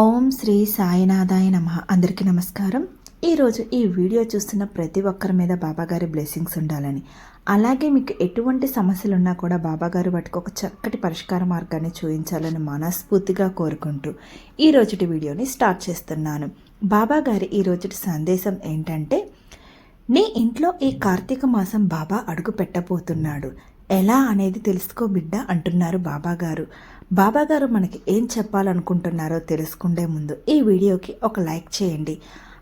ఓం శ్రీ సాయినాథాయ నమ. అందరికీ నమస్కారం. ఈరోజు ఈ వీడియో చూస్తున్న ప్రతి ఒక్కరి మీద బాబాగారి బ్లెస్సింగ్స్ ఉండాలని. అలాగే మీకు ఎటువంటి సమస్యలు ఉన్నా కూడా బాబాగారు వాటికి ఒక చక్కటి పరిష్కార మార్గాన్ని చూపించాలని మనస్ఫూర్తిగా కోరుకుంటూ ఈ రోజుటి వీడియోని స్టార్ట్ చేస్తున్నాను. బాబాగారి ఈ రోజుటి సందేశం ఏంటంటే నీ ఇంట్లో ఈ కార్తీక మాసం బాబా అడుగు పెట్టబోతున్నాడు. ఎలా అనేది తెలుసుకో బిడ్డ అంటున్నారు బాబాగారు. బాబాగారు మనకి ఏం చెప్పాలనుకుంటున్నారో తెలుసుకుండే ముందు ఈ వీడియోకి ఒక లైక్ చేయండి.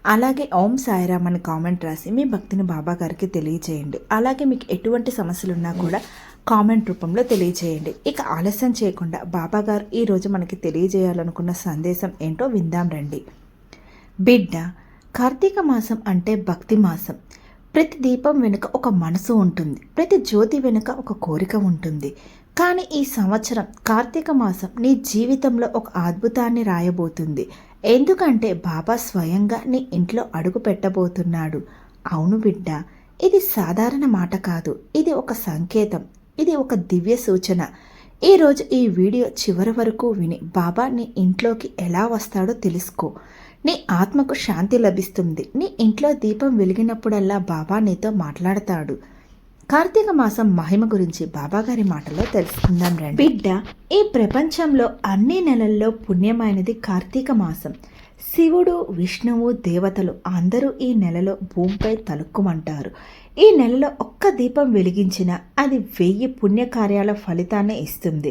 అలాగే ఓం సాయిరామ్ అని కామెంట్ రాసి మీ భక్తిని బాబాగారికి తెలియజేయండి అలాగే మీకు ఎటువంటి సమస్యలు ఉన్నా కూడా కామెంట్ రూపంలో తెలియజేయండి ఇక ఆలస్యం చేయకుండా బాబాగారు ఈరోజు మనకి తెలియజేయాలనుకున్న సందేశం ఏంటో విందాం రండి. బిడ్డ కార్తీక మాసం అంటే భక్తి మాసం. ప్రతి దీపం వెనుక ఒక మనసు ఉంటుంది. ప్రతి జ్యోతి వెనుక ఒక కోరిక ఉంటుంది. కానీ ఈ సంవత్సరం కార్తీక మాసం నీ జీవితంలో ఒక అద్భుతాన్ని రాయబోతుంది. ఎందుకంటే బాబా స్వయంగా నీ ఇంట్లో అడుగు పెట్టబోతున్నాడు. అవును బిడ్డ ఇది సాధారణ మాట కాదు. ఇది ఒక సంకేతం. ఇది ఒక దివ్య సూచన. ఈరోజు ఈ వీడియో చివరి వరకు విని బాబా నీ ఇంట్లోకి ఎలా వస్తాడో తెలుసుకో. నీ ఆత్మకు శాంతి లభిస్తుంది. నీ ఇంట్లో దీపం వెలిగినప్పుడల్లా బాబా నీతో మాట్లాడతాడు. కార్తీక మాసం మహిమ గురించి బాబాగారి మాటలో తెలుసుకుందాం రండి. బిడ్డ ఈ ప్రపంచంలో అన్ని నెలల్లో పుణ్యమైనది కార్తీక మాసం. శివుడు విష్ణువు దేవతలు అందరూ ఈ నెలలో భూమిపై తలుక్కుమంటారు. ఈ నెలలో ఒక్క దీపం వెలిగించినా అది వెయ్యి పుణ్యకార్యాల ఫలితాన్ని ఇస్తుంది.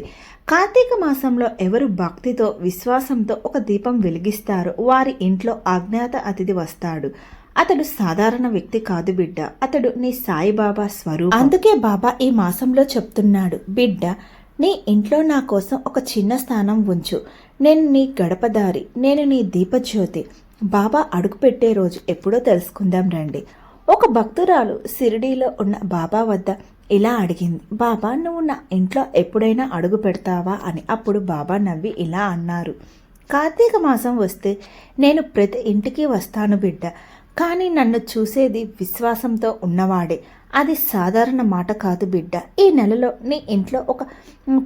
కార్తీక మాసంలో ఎవరు భక్తితో విశ్వాసంతో ఒక దీపం వెలిగిస్తారో వారి ఇంట్లో అజ్ఞాత అతిథి వస్తాడు. అతడు సాధారణ వ్యక్తి కాదు బిడ్డ. అతడు నీ సాయిబాబా స్వరూపం. అందుకే బాబా ఈ మాసంలో చెప్తున్నాడు బిడ్డ నీ ఇంట్లో నా కోసం ఒక చిన్న స్థానం ఉంచు. నేను నీ గడపదారి నేను నీ దీపజ్యోతి. బాబా అడుగుపెట్టే రోజు ఎప్పుడో తెలుసుకుందాం రండి. ఒక భక్తురాలు సిరిడీలో ఉన్న బాబా వద్ద ఇలా అడిగింది బాబా నువ్వు నా ఇంట్లో ఎప్పుడైనా అడుగు పెడతావా? అని. అప్పుడు బాబా నవ్వి ఇలా అన్నారు కార్తీక మాసం వస్తే నేను ప్రతి ఇంటికి వస్తాను బిడ్డ. కానీ నన్ను చూసేది విశ్వాసంతో ఉన్నవాడే. అది సాధారణ మాట కాదు బిడ్డ. ఈ నెలలో నీ ఇంట్లో ఒక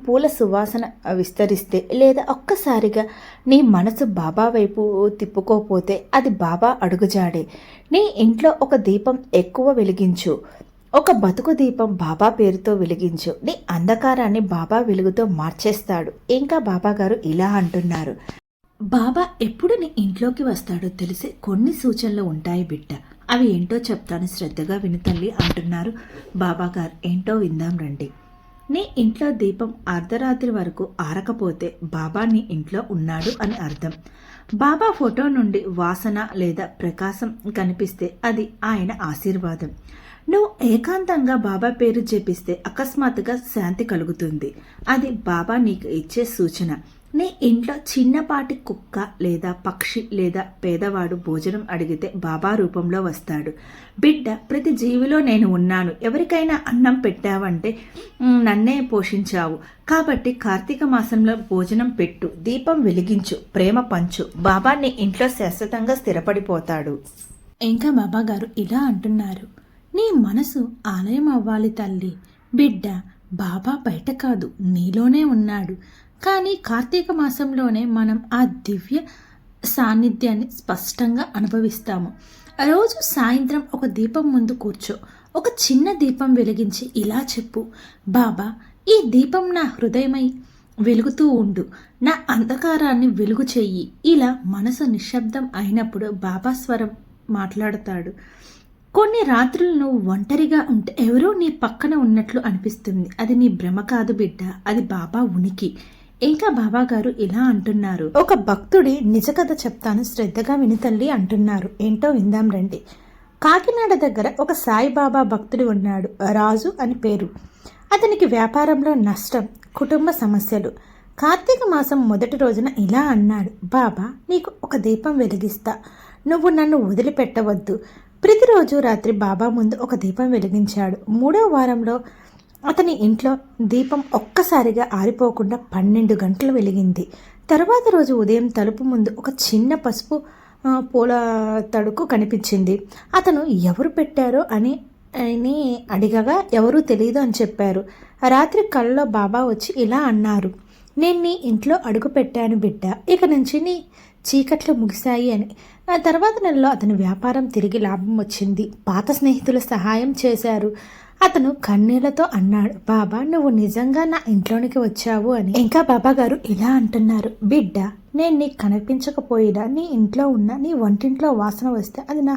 పూల సువాసన విస్తరిస్తే లేదా ఒక్కసారిగా నీ మనసు బాబా వైపు తిప్పుకోపోతే అది బాబా అడుగుజాడే. నీ ఇంట్లో ఒక దీపం ఎక్కువ వెలిగించు. ఒక బతుకు దీపం బాబా పేరుతో వెలిగించు. నీ అంధకారాన్ని బాబా వెలుగుతో మార్చేస్తాడు. ఇంకా బాబా గారు ఇలా అంటున్నారు. బాబా ఎప్పుడు నీ ఇంట్లోకి వస్తాడో తెలిసి కొన్ని సూచనలు ఉంటాయి బిడ్డ. అవి ఏంటో చెప్తాను శ్రద్ధగా విని తల్లి అంటున్నారు బాబా గారు. ఏంటో విందాం రండి. నీ ఇంట్లో దీపం అర్ధరాత్రి వరకు ఆరకపోతే బాబా నీ ఇంట్లో ఉన్నాడు అని అర్థం. బాబా ఫోటో నుండి వాసన లేదా ప్రకాశం కనిపిస్తే అది ఆయన ఆశీర్వాదం. నువ్వు ఏకాంతంగా బాబా పేరు జపిస్తే అకస్మాత్తుగా శాంతి కలుగుతుంది. అది బాబా నీకు ఇచ్చే సూచన. నీ ఇంట్లో చిన్నపాటి కుక్క లేదా పక్షి లేదా పేదవాడు భోజనం అడిగితే బాబా రూపంలో వస్తాడు. బిడ్డ ప్రతి జీవిలో నేను ఉన్నాను. ఎవరికైనా అన్నం పెట్టావంటే నన్నే పోషించావు. కాబట్టి కార్తీక మాసంలో భోజనం పెట్టు దీపం వెలిగించు ప్రేమ పంచు. బాబా నీ ఇంట్లో శాశ్వతంగా స్థిరపడిపోతాడు. ఇంకా బాబా గారు ఇలా అంటున్నారు. నీ మనసు ఆలయం అవ్వాలి తల్లి. బిడ్డ బాబా బయట కాదు నీలోనే ఉన్నాడు. కానీ కార్తీక మాసంలోనే మనం ఆ దివ్య సాన్నిధ్యాన్ని స్పష్టంగా అనుభవిస్తాము. రోజు సాయంత్రం ఒక దీపం ముందు కూర్చో. ఒక చిన్న దీపం వెలిగించి ఇలా చెప్పు. బాబా ఈ దీపం నా హృదయమై వెలుగుతూ ఉండు. నా అంధకారాన్ని వెలుగు చెయ్యి. ఇలా మనసు నిశ్శబ్దం అయినప్పుడు బాబా స్వరం మాట్లాడతాడు. కొన్ని రాత్రులు నువ్వు ఒంటరిగా ఉంటే ఎవరో నీ పక్కన ఉన్నట్లు అనిపిస్తుంది. అది నీ భ్రమ కాదు బిడ్డ. అది బాబా ఉనికి. ఇంకా బాబా గారు ఇలా అంటున్నారు. ఒక భక్తుడి నిజ కథ చెప్తాను శ్రద్ధగా విని తల్లి అంటున్నారు. ఏంటో విందాం రండి. కాకినాడ దగ్గర ఒక సాయిబాబా భక్తుడు ఉన్నాడు. రాజు అని పేరు. అతనికి వ్యాపారంలో నష్టం కుటుంబ సమస్యలు. కార్తీక మాసం మొదటి రోజున ఇలా అన్నాడు. బాబా నీకు ఒక దీపం వెలిగిస్తా. నువ్వు నన్ను వదిలిపెట్టవద్దు. ప్రతిరోజు రాత్రి బాబా ముందు ఒక దీపం వెలిగించాడు. మూడో వారంలో అతని ఇంట్లో దీపం ఒక్కసారిగా ఆరిపోకుండా పన్నెండు గంటలు వెలిగింది. తర్వాత రోజు ఉదయం తలుపు ముందు ఒక చిన్న పసుపు పూల తడుకు కనిపించింది. అతను ఎవరు పెట్టారో అని అని అడిగగా ఎవరూ తెలియదు అని చెప్పారు. రాత్రి కళ్ళలో బాబా వచ్చి ఇలా అన్నారు నేను నీ ఇంట్లో అడుగు పెట్టాను బిడ్డ. ఇక నుంచి నీ చీకట్లు ముగిశాయి అని. ఆ తర్వాత నెలలో అతని వ్యాపారం తిరిగి లాభం వచ్చింది. పాత స్నేహితులు సహాయం చేశారు. అతను కన్నీళ్ళతో అన్నాడు బాబా నువ్వు నిజంగా నా ఇంట్లోనికి వచ్చావు అని. ఇంకా బాబా గారు ఇలా అంటున్నారు బిడ్డ నేను నీకు కనిపించకపోయినా నీ ఇంట్లో ఉన్న నీ వంటింట్లో వాసన వస్తే అది నా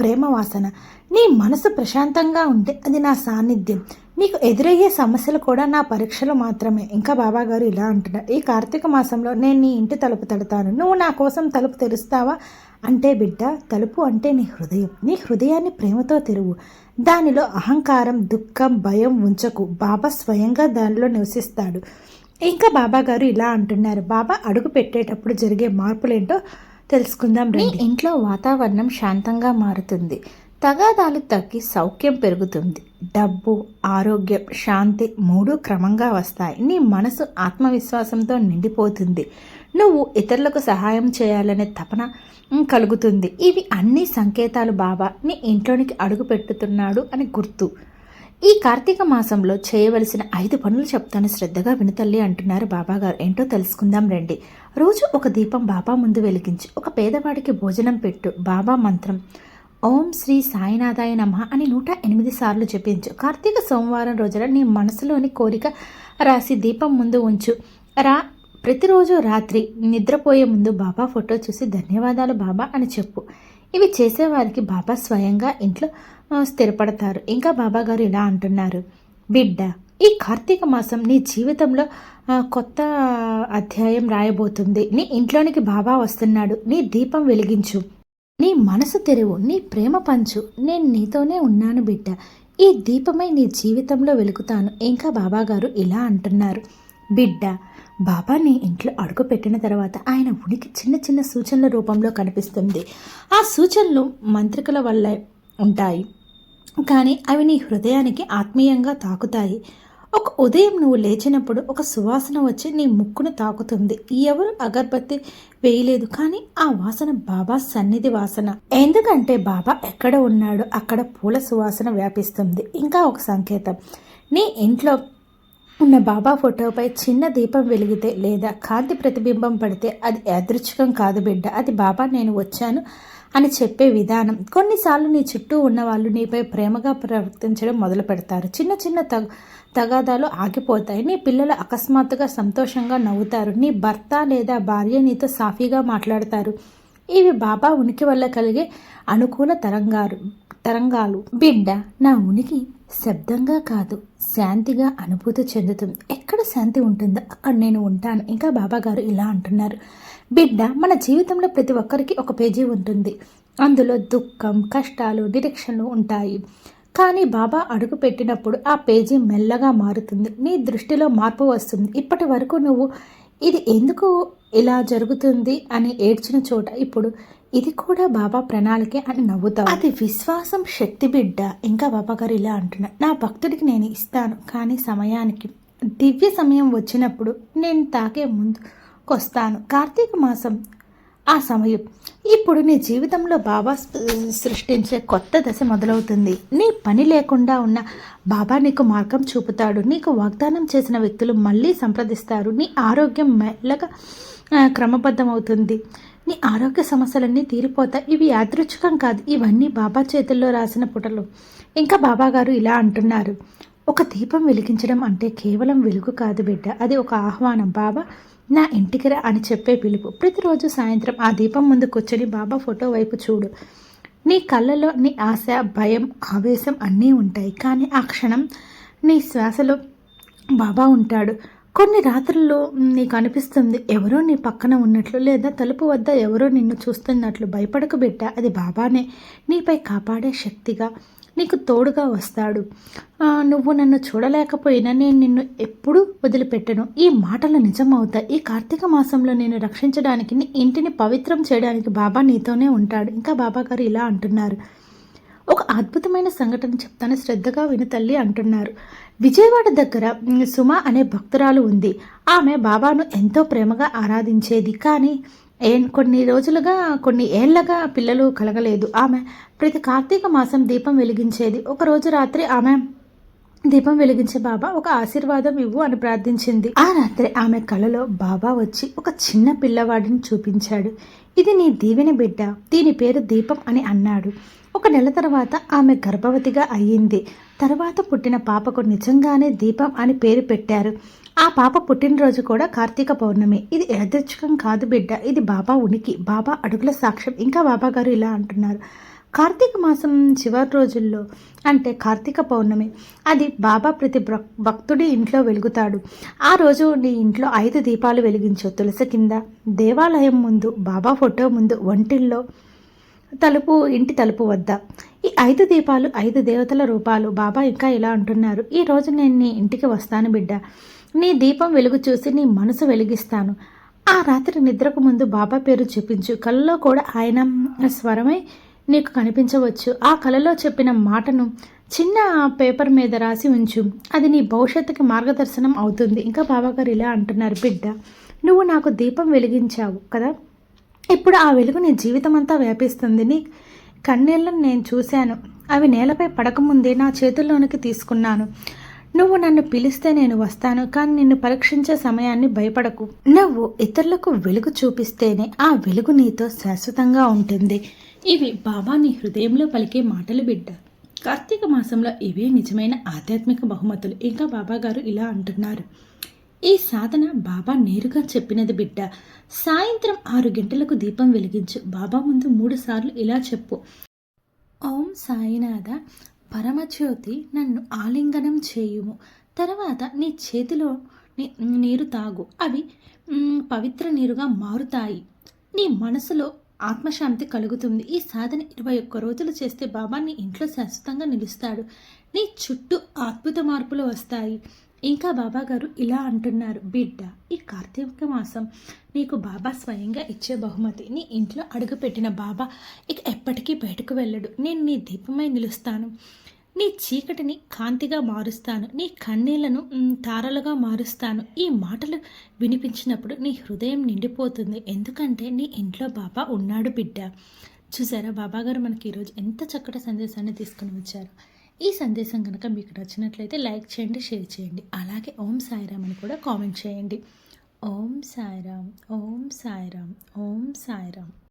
ప్రేమ వాసన. నీ మనసు ప్రశాంతంగా ఉంటే అది నా సాన్నిధ్యం. నీకు ఎదురయ్యే సమస్యలు కూడా నా పరీక్షలు మాత్రమే. ఇంకా బాబా గారు ఇలా అంటున్నారు. ఈ కార్తీక మాసంలో నేను నీ ఇంటి తలుపు తడతాను. నువ్వు నా కోసం తలుపు తెరుస్తావా? అంటే బిడ్డ తలుపు అంటే నీ హృదయం. నీ హృదయాన్ని ప్రేమతో తెరువు. దానిలో అహంకారం దుఃఖం భయం ఉంచకు. బాబా స్వయంగా దానిలో నివసిస్తాడు. ఇంకా బాబా గారు ఇలా అంటున్నారు. బాబా అడుగు పెట్టేటప్పుడు జరిగే మార్పులేంటో తెలుసుకుందాం నీ ఇంట్లో వాతావరణం శాంతంగా మారుతుంది. తగాదాలు తగ్గి సౌఖ్యం పెరుగుతుంది. డబ్బు ఆరోగ్యం శాంతి మూడు క్రమంగా వస్తాయి. నీ మనసు ఆత్మవిశ్వాసంతో నిండిపోతుంది. నువ్వు ఇతరులకు సహాయం చేయాలనే తపన కలుగుతుంది. ఇవి అన్ని సంకేతాలు బాబా. నీ ఇంట్లోనికి అడుగు పెట్టుతున్నాడు అని గుర్తు. ఈ కార్తీక మాసంలో చేయవలసిన ఐదు పనులు చెప్తాను శ్రద్ధగా వినతల్లి అంటున్నారు బాబా గారు. ఏంటో తెలుసుకుందాం రండి. రోజు ఒక దీపం బాబా ముందు వెలిగించి. ఒక పేదవాడికి భోజనం పెట్టు. బాబా మంత్రం. ఓం శ్రీ సాయినాథాయ నమ అని నూట ఎనిమిది సార్లు జపించు. కార్తీక సోమవారం రోజున నీ మనసులోని కోరిక రాసి దీపం ముందు ఉంచు. రా ప్రతిరోజు రాత్రి నిద్రపోయే ముందు బాబా ఫోటో చూసి ధన్యవాదాలు బాబా అని చెప్పు. ఇవి చేసేవారికి బాబా స్వయంగా ఇంట్లో స్థిరపడతారు. ఇంకా బాబా గారు ఇలా అంటున్నారు. బిడ్డ ఈ కార్తీక మాసం నీ జీవితంలో కొత్త అధ్యాయం రాయబోతుంది. నీ ఇంట్లోనికి బాబా వస్తున్నాడు. నీ దీపం వెలిగించు. నీ మనసు తెరువు నీ ప్రేమ పంచు. నేను నీతోనే ఉన్నాను బిడ్డ. ఈ దీపమై నీ జీవితంలో వెలుగుతాను. ఇంకా బాబాగారు ఇలా అంటున్నారు. బిడ్డ బాబా నీ ఇంట్లో అడుగు పెట్టిన తర్వాత ఆయన ఉనికి చిన్న చిన్న సూచనల రూపంలో కనిపిస్తుంది. ఆ సూచనలు మంత్రికల వల్ల ఉంటాయి. కానీ అవి నీ హృదయానికి ఆత్మీయంగా తాకుతాయి. ఒక ఉదయం నువ్వు లేచినప్పుడు ఒక సువాసన వచ్చి నీ ముక్కును తాకుతుంది. ఎవరు అగర్బత్తి వేయలేదు కానీ ఆ వాసన బాబా సన్నిధి వాసన. ఎందుకంటే బాబా ఎక్కడ ఉన్నాడో అక్కడ పూల సువాసన వ్యాపిస్తుంది. ఇంకా ఒక సంకేతం. నీ ఇంట్లో ఉన్న బాబా ఫోటోపై చిన్న దీపం వెలిగితే లేదా కాంతి ప్రతిబింబం పడితే అది యాదృచ్ఛికం కాదు బిడ్డ. అది బాబా నేను వచ్చాను అని చెప్పే విధానం. కొన్నిసార్లు నీ చుట్టూ ఉన్న వాళ్ళు నీపై ప్రేమగా ప్రవర్తించడం మొదలు పెడతారు. చిన్న చిన్న తగ తగాదాలు ఆగిపోతాయి. నీ పిల్లలు అకస్మాత్తుగా సంతోషంగా నవ్వుతారు. నీ భర్త లేదా భార్య నీతో సాఫీగా మాట్లాడతారు. ఇవి బాబా ఉనికి వల్ల కలిగే అనుకూల తరంగాలు తరంగాలు. బిడ్డ నా ఉనికి శబ్దంగా కాదు శాంతిగా అనుభూతి చెందుతుంది. ఎక్కడ శాంతి ఉంటుందో అక్కడ నేను ఉంటాను. ఇంకా బాబా గారు ఇలా అంటున్నారు. బిడ్డ మన జీవితంలో ప్రతి ఒక్కరికి ఒక పేజీ ఉంటుంది. అందులో దుఃఖం కష్టాలు డిరెక్షన్లు ఉంటాయి. కానీ బాబా అడుగు పెట్టినప్పుడు ఆ పేజీ మెల్లగా మారుతుంది. నీ దృష్టిలో మార్పు వస్తుంది. ఇప్పటి వరకు నువ్వు ఇది ఎందుకు ఇలా జరుగుతుంది? అని ఏడ్చిన చోట ఇప్పుడు ఇది కూడా బాబా ప్రణాళికే అని నవ్వుతావు. అది విశ్వాసం శక్తి బిడ్డ. ఇంకా బాబా గారు ఇలా అంటున్నారు నా భక్తుడికి నేను ఇస్తాను కానీ సమయానికి దివ్య సమయం వచ్చినప్పుడు నేను తాకే ముందు కొస్తాను. కార్తీక మాసం ఆ సమయం. ఇప్పుడు నీ జీవితంలో బాబా సృష్టించే కొత్త దశ మొదలవుతుంది. నీ పని లేకుండా ఉన్న బాబా నీకు మార్గం చూపుతాడు. నీకు వాగ్దానం చేసిన వ్యక్తులు మళ్ళీ సంప్రదిస్తారు. నీ ఆరోగ్యం మెల్లగా క్రమబద్ధమవుతుంది. నీ ఆరోగ్య సమస్యలన్నీ తీరిపోతాయి. ఇవి యాదృచ్ఛికం కాదు. ఇవన్నీ బాబా చేతుల్లో రాసిన పుటలు. ఇంకా బాబా గారు ఇలా అంటున్నారు. ఒక దీపం వెలిగించడం అంటే కేవలం వెలుగు కాదు బిడ్డ. అది ఒక ఆహ్వానం. బాబా నా ఇంటికి రా అని చెప్పే పిలుపు. ప్రతిరోజు సాయంత్రం ఆ దీపం ముందు కూర్చొని బాబా ఫోటో వైపు చూడు. నీ కళ్ళలో నీ ఆశ భయం ఆవేశం అన్నీ ఉంటాయి. కానీ ఆ క్షణం నీ శ్వాసలో బాబా ఉంటాడు. కొన్ని రాత్రుల్లో నీకు అనిపిస్తుంది ఎవరో నీ పక్కన ఉన్నట్లు లేదా తలుపు వద్ద ఎవరో నిన్ను చూస్తున్నట్లు. భయపడకు బిడ్డ అది బాబానే. నీపై కాపాడే శక్తిగా నీకు తోడుగా వస్తాడు. నువ్వు నన్ను చూడలేకపోయినా నేను నిన్ను ఎప్పుడూ వదిలిపెట్టను. ఈ మాటలు నిజమవుతాయి. ఈ కార్తీక మాసంలో నేను రక్షించడానికి నీ ఇంటిని పవిత్రం చేయడానికి బాబా నీతోనే ఉంటాడు. ఇంకా బాబా గారు ఇలా అంటున్నారు. ఒక అద్భుతమైన సంఘటన చెప్తాను శ్రద్ధగా విని తల్లి అంటున్నారు. విజయవాడ దగ్గర సుమ అనే భక్తురాలు ఉంది. ఆమె బాబాను ఎంతో ప్రేమగా ఆరాధించేది. కానీ కొన్ని రోజులుగా కొన్ని ఏళ్ళగా పిల్లలు కలగలేదు. ఆమె ప్రతి కార్తీక మాసం దీపం వెలిగించేది. ఒకరోజు రాత్రి ఆమె దీపం వెలిగించే బాబా ఒక ఆశీర్వాదం ఇవ్వు అని ప్రార్థించింది. ఆ రాత్రి ఆమె కలలో బాబా వచ్చి ఒక చిన్న పిల్లవాడిని చూపించాడు. ఇది నీ దీవెన బిడ్డ దీని పేరు దీపం అని అన్నాడు. ఒక నెల తర్వాత ఆమె గర్భవతిగా అయ్యింది. తర్వాత పుట్టిన పాపకు నిజంగానే దీపం అని పేరు పెట్టారు. ఆ పాప పుట్టినరోజు కూడా కార్తీక పౌర్ణమి. ఇది యాదృచ్ఛికం కాదు బిడ్డ. ఇది బాబా ఉనికి. బాబా అడుగుల సాక్ష్యం. ఇంకా బాబా గారు ఇలా అంటున్నారు. కార్తీక మాసం చివరి రోజుల్లో అంటే కార్తీక పౌర్ణమి అది బాబా ప్రతి భక్- భక్తుడి ఇంట్లో వెలుగుతాడు. ఆ రోజు నీ ఇంట్లో ఐదు దీపాలు వెలిగించు. తులసి కింద దేవాలయం ముందు బాబా ఫోటో ముందు వంటిల్లో తలుపు ఇంటి తలుపు వద్ద. ఈ ఐదు దీపాలు ఐదు దేవతల రూపాలు బాబా ఇంకా ఇలా అంటున్నారు. ఈ రోజు నేను నీ ఇంటికి వస్తాను బిడ్డ. నీ దీపం వెలుగు చూసి నీ మనసు వెలిగిస్తాను. ఆ రాత్రి నిద్రకు ముందు బాబా పేరు చెప్పించు కలలో కూడా ఆయన స్వరమై నీకు కనిపించవచ్చు. ఆ కలలో చెప్పిన మాటను చిన్న పేపర్ మీద రాసి ఉంచు. అది నీ భవిష్యత్తుకి మార్గదర్శనం అవుతుంది. ఇంకా బాబా గారు ఇలా అంటున్నారు బిడ్డ నువ్వు నాకు దీపం వెలిగించావు కదా? ఇప్పుడు ఆ వెలుగు నీ జీవితం అంతా వ్యాపిస్తుంది. నీ కన్నీళ్ళను నేను చూశాను. అవి నేలపై పడకముందే నా చేతుల్లోనికి తీసుకున్నాను. నువ్వు నన్ను పిలిస్తే నేను వస్తాను కానీ నిన్ను పరీక్షించే సమయాన్ని భయపడకు. నువ్వు ఇతరులకు వెలుగు చూపిస్తేనే ఆ వెలుగు నీతో శాశ్వతంగా ఉంటుంది. ఇవి బాబా నీ హృదయంలో పలికే మాటలు బిడ్డ. కార్తీక మాసంలో ఇవే నిజమైన ఆధ్యాత్మిక బహుమతులు. ఇంకా బాబా గారు ఇలా అంటున్నారు. ఈ సాధన బాబా నేరుగా చెప్పినది బిడ్డ. సాయంత్రం ఆరు గంటలకు దీపం వెలిగించు. బాబా ముందు మూడు సార్లు ఇలా చెప్పు. ఓం సాయినాథ. పరమజ్యోతి నన్ను ఆలింగనం చేయుము. తర్వాత నీ చేతిలో నీ- నీరు తాగు. అవి పవిత్ర నీరుగా మారుతాయి. నీ మనసులో ఆత్మశాంతి కలుగుతుంది. ఈ సాధన ఇరవై ఒక్క రోజులు చేస్తే బాబా నీ ఇంట్లో శాశ్వతంగా నిలుస్తాడు. నీ చుట్టూ అద్భుత మార్పులు వస్తాయి. ఇంకా బాబా గారు ఇలా అంటున్నారు బిడ్డ ఈ కార్తీక మాసం నీకు బాబా స్వయంగా ఇచ్చే బహుమతి నీ ఇంట్లో అడుగుపెట్టిన బాబా ఇక ఎప్పటికీ బయటకు వెళ్ళడు. నేను నీ దీపమై నిలుస్తాను. నీ చీకటిని కాంతిగా మారుస్తాను. నీ కన్నీళ్ళను తారలుగా మారుస్తాను. ఈ మాటలు వినిపించినప్పుడు నీ హృదయం నిండిపోతుంది. ఎందుకంటే నీ ఇంట్లో బాబా ఉన్నాడు బిడ్డ. చూసారా బాబా గారు మనకి ఈరోజు ఎంత చక్కటి సందేశాన్ని తీసుకుని వచ్చారు. ఈ సందేశం కనుక మీకు నచ్చినట్లయితే లైక్ చేయండి షేర్ చేయండి. అలాగే ఓం సాయిరామ్ అని కూడా కామెంట్ చేయండి. ఓం సాయిరామ్ ఓం సాయిరామ్ ఓం సాయిరామ్.